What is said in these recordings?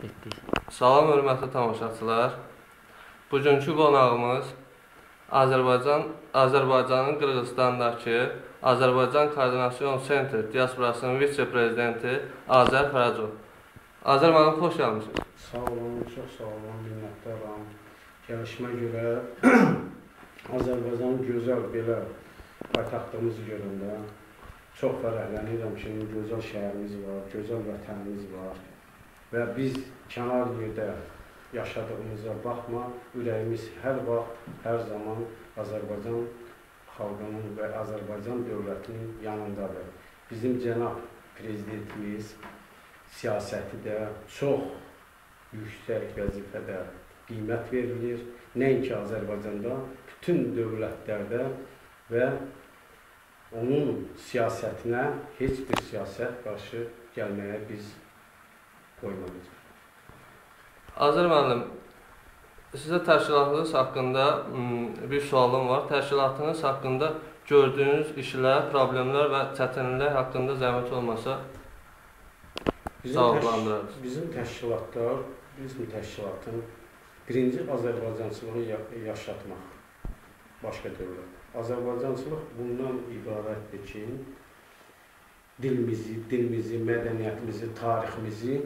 Etdik. Salam hörmətli tamaşaçılar. Bugünkü qonağımız Azərbaycan Azərbaycanın Qırğızstandakı Azərbaycan Koordinasiyon Sentr diasporasının vitse-prezidenti Azər Fərəcov. Azər müəllim xoş gəlmisiniz. Sağ olun, çox sağ olun, minnətdaram. Gəlişmə görə Azərbaycanın gözəl belə paytaxtımızı görəndə çox fərəhlənirəm ki, gözəl şəhərimiz var, gözəl vətənimiz var və biz kənar yerdə yaşadığımıza baxma, ürəyimiz hər vaxt, hər zaman Azərbaycan xalqının və Azərbaycan dövlətinin yanındadır. Bizim cənab prezidentimiz siyasəti də çox yüksək vəzifədə qiymət verilir. Nəinki Azərbaycanda, bütün dövlətlərdə və onun siyasətinə heç bir siyasət qarşı gəlməyə biz qoymamayacaq. Azər müəllim, sizə təşkilatınız haqqında m, bir sualım var. Təşkilatınız haqqında gördüyünüz işlər, problemlər və çətinliklər haqqında zəhmət olmasa təş bizim təşkilatlar, bizim təşkilatın birinci Azərbaycançılığı ya yaşatmaq başqa dövlət. Azərbaycançılıq bundan ibarətdir ki, dilimizi, dilimizi, mədəniyyətimizi, tariximizi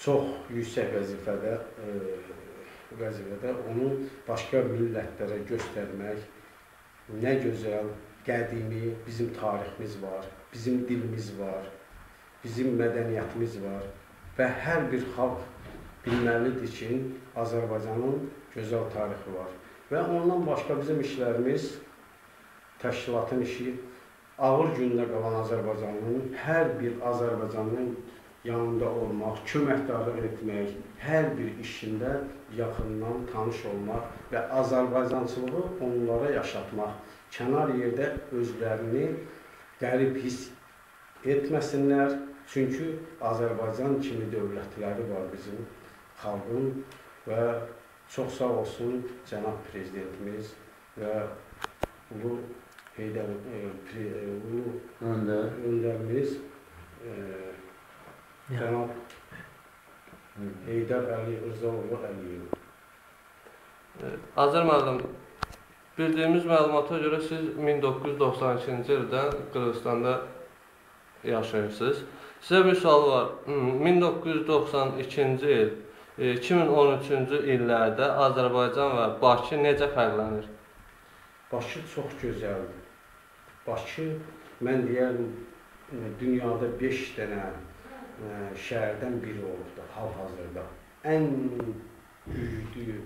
çox yüksək vəzifədə e, vəzifədə onu başqa millətlərə göstərmək nə gözəl, qədimi bizim tariximiz var, bizim dilimiz var, bizim mədəniyyətimiz var və hər bir xalq bilməlidir ki, Azərbaycanın gözəl tarixi var. Və ondan başqa bizim işlərimiz təşkilatın işi ağır gündə qalan Azərbaycanın hər bir Azərbaycanın yanında olmaq, köməkdarlıq etmək, hər bir işində yaxından tanış olmaq və Azərbaycançılığı onlara yaşatmaq, kənar yerdə özlərini qərib hiss etməsinlər. Çünki Azərbaycan kimi dövlətləri var bizim xalqın və çox sağ olsun cənab prezidentimiz və ulu Heydər e, pre, e, ulu Öndə. öndərimiz e. cənab Heydər Əli Rzaoğlu Əliyev. e, Azər müəllim, bildiyimiz məlumata görə siz 1992-ci ildən Qırğızstanda yaşayırsınız. Sizə bir sual var. Hmm, 1992-ci il, e, 2013-cü illərdə Azərbaycan və Bakı necə fərqlənir? Bakı çox gözəldir. Bakı mən deyərdim e, dünyada 5 dənə şəhərdən biri olubdu hal-hazırda. Ən güclü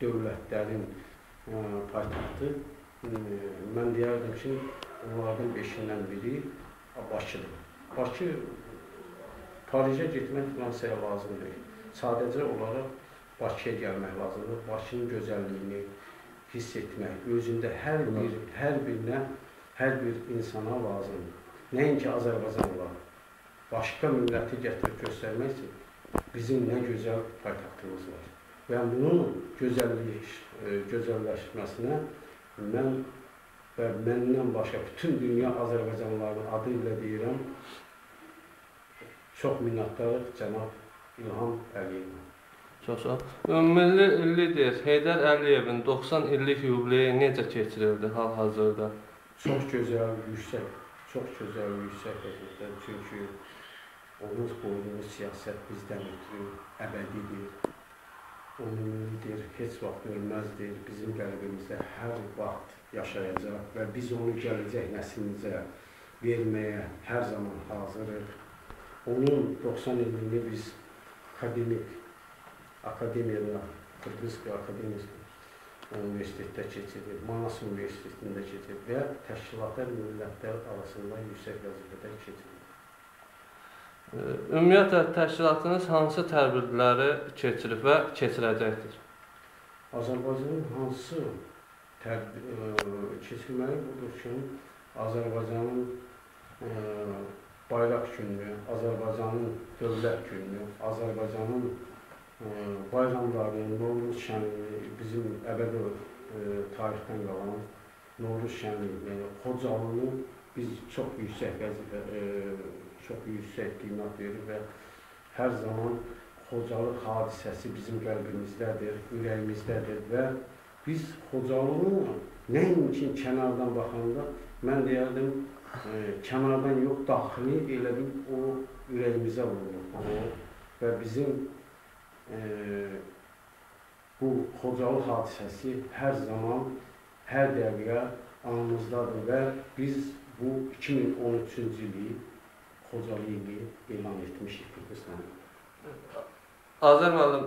dövlətlərin ə, paytaxtı ə, mən deyərdim ki, onlardan 5-dən biri Bakıdır. Bakı Parisə getmək Fransaya lazım deyil. Sadəcə olaraq Bakıya gəlmək lazımdır. Bakının gözəlliyini hiss etmək, özündə hər bir hər birinə hər bir insana lazımdır. Nəinki Azərbaycanlılar başqa milləti gətirib göstərmək üçün bizim nə gözəl paytaxtımız var. Və bunun gözəlliyi, e, gözəlləşməsinə mən və məndən başqa bütün dünya Azərbaycanlılarının adı ilə deyirəm, çox minnətdarıq cənab İlham Əliyevə. Çox sağ ol. Milli lider Heydər Əliyevin 90 illik yubileyi necə keçirildi hal-hazırda? Çox gözəl, yüksək, çox gözəl, yüksək vəziyyətdə. Çünki onun qoyduğu siyasət bizdən ötürü əbədidir. Onun lider heç vaxt ölməzdir. Bizim qəlbimizdə hər vaxt yaşayacaq və biz onu gələcək nəslimizə verməyə hər zaman hazırıq. Onun 90 illiyini biz akademik, akademiyada, Qırğızca akademik universitetdə keçirib, Manas Universitetində keçirib və təşkilatlar millətlər arasında yüksək vəzifədə keçirib. E, Ümumiyyətlə təşkilatınız hansı tədbirləri keçirib və keçirəcəkdir? Azərbaycanın hansı keçirməli budur ki, Azərbaycanın ə, bayraq günü, Azərbaycanın dövlət günü, Azərbaycanın bayramları, Novruz şənliyi, bizim əbədi ə, tarixdən qalan Novruz şənliyi, Xocalını biz çox yüksək vəzifə, ə, çox yüksək qiymət verir və hər zaman Xocalıq hadisəsi bizim qəlbimizdədir, ürəyimizdədir və biz Xocalığın nəinki kənardan baxanda mən deyərdim e, kənardan yox, daxili elə bil o ürəyimizə vurur. O və bizim e, bu Xocalıq hadisəsi hər zaman, hər dəqiqə anımızdadır və biz bu 2013-cü ili Xocalı ili elan etmişik Türkistan. Azər müəllim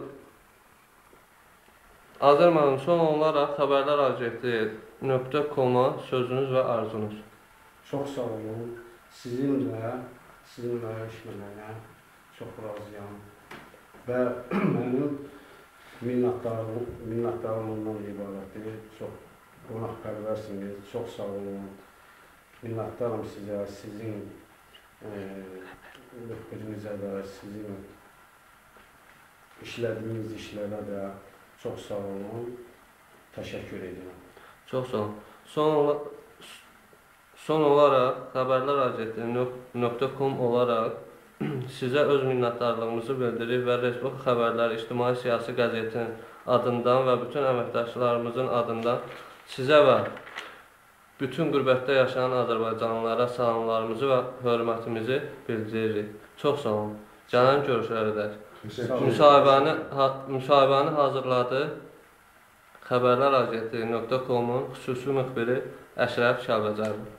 Azər müəllim son olaraq xəbərlər agentliyi .com-a sözünüz və arzunuz. Çox sağ olun. Sizinlə, sizinlə işləməyə çox razıyam. Və mənim minnətdarlığım, minnətdarlığımdan ibarətdir. Çox qonaqpərvərsiniz. Çox sağ olun. Minnətdaram sizə, sizin e, müxbirinizə də, sizin işlədiyiniz işlərə də çox sağ olun. Təşəkkür edirəm. Çox sağ olun. Son ola son olaraq xəbərlər agentliyi .com olaraq sizə öz minnətdarlığımızı bildiririk və Respublika xəbərləri ictimai siyasi qəzetinin adından və bütün əməkdaşlarımızın adından sizə və bütün qürbətdə yaşayan azərbaycanlılara salamlarımızı və hörmətimizi bildiririk. Çox sağ olun. Gələn olun. Müsahibəni, ha, müsahibəni hazırladı xəbərlər agentliyi.com-un xüsusi müxbiri Əşrəf Şahbəcərov.